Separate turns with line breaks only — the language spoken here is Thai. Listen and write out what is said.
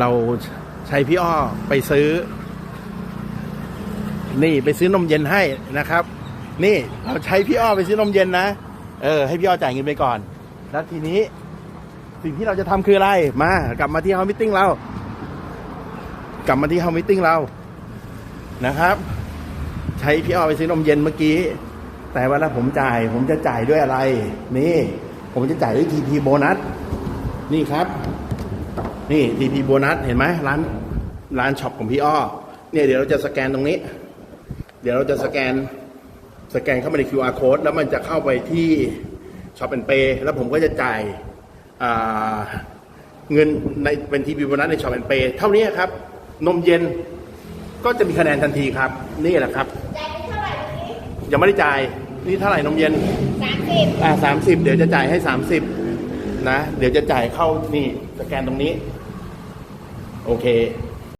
เราใช้พี่อ้อไปซื้อ นี่ไปซื้อนมเย็นให้นะครับ นี่เราใช้พี่อ้อไปซื้อนมเย็นนะเออให้พี่อ้อจ่ายเงินไปก่อน แล้วทีนี้ สิ่งที่เราจะทำคืออะไร มากลับมาที่เฮามิทติ้งเรา กลับมาที่เฮามิทติ้งเรานะครับ ใช้พี่อ้อไปซื้อนมเย็นเมื่อกี้ แต่เวลาผมจ่าย ผมจะจ่ายด้วยอะไร นี่ ผมจะจ่ายด้วยทีพีโบนัสนี่ครับ นี่ทีพีโบนัสเห็นไหมร้านร้านช็อปของพี่อ้อเนี่ยเดี๋ยวเราจะสแกนตรงนี้ เดี๋ยวเราจะสแกนสแกนเข้ามาใน QR code แล้วมันจะเข้าไปที่ช็อปเป็นเปแล้วผมก็จะจ่ายอ่าเงินในเป็นทีพีโบนัสในช็อปเป็นเปเท่านี้ครับ นมเย็นก็จะมีคะแนนทันทีครับ นี่แหละครับ
จ่ายไปเท่าไหร่วันนี้
ยังไม่ได้จ่ายนี่เท่าไหร่นมเย็น
สามสิบ
อ่าสามสิบเดี๋ยวจะจ่ายให้สามสิบนะ เดี๋ยวจะจ่ายเข้านี่ สแกนตรงนี้ โอเค